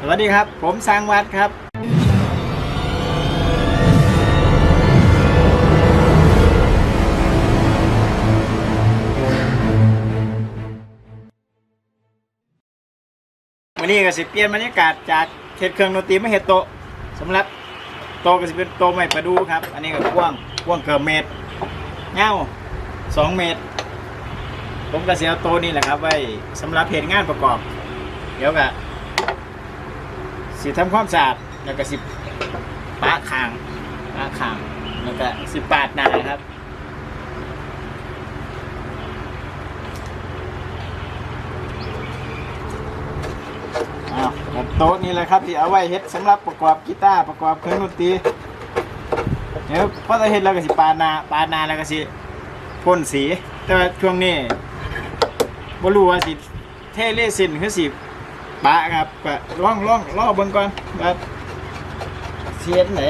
สวัสดีครับ ผมสร้างวัดครับ วันนี้ก็สิเปลี่ยนบรรยากาศจากเฮ็ดเครื่องดนตรีมาเฮ็ดโตสำหรับโต๊ะก็สิเป็นโต๊ะไม้ประดูครับ อันนี้ก็กว้างกว้างเกือบเมตรเงาสองเมตร ผมก็เสียโตนี่แหละครับ ไว้สำหรับเหตุงานประกอบ เดี๋ยวก็ สิทำความสะอาดแล้วก็สิปะคางปะคางแล้วก็สิปาดหนาครับอ้าวโต๊ะนี่แหละครับที่เอาไว้เฮ็ดสำหรับประกอบกีตาร์ประกอบเครื่องดนตรีเดี๋ยวพอจะเฮ็ดแล้วก็สิปานาปานาแล้วก็สิพ่นสี แต่ว่าช่วงนี้บ่รู้ว่าสิเทเลสินคือสิ ปะครับปะล่องล่องล่อเบิ่งก่อนว่าสิเฮ็ดไหน